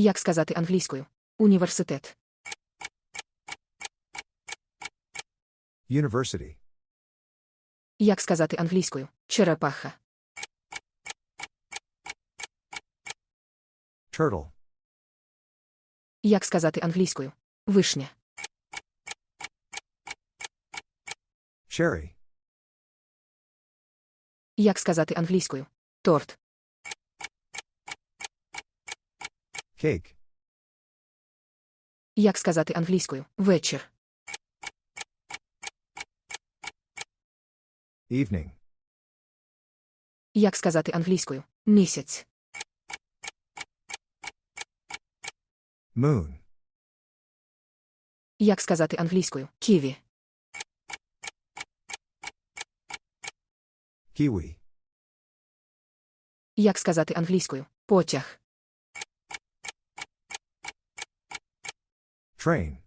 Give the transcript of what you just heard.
Як сказати англійською? Університет. University. Як сказати англійською? Черепаха. Turtle. Як сказати англійською? Вишня. Cherry. Як сказати англійською? Торт. Cake. Як сказати англійською? Вечір. Evening. Як сказати англійською? Місяць. Moon. Як сказати англійською? Ківі. Kiwi. Як сказати англійською? Потяг. Train.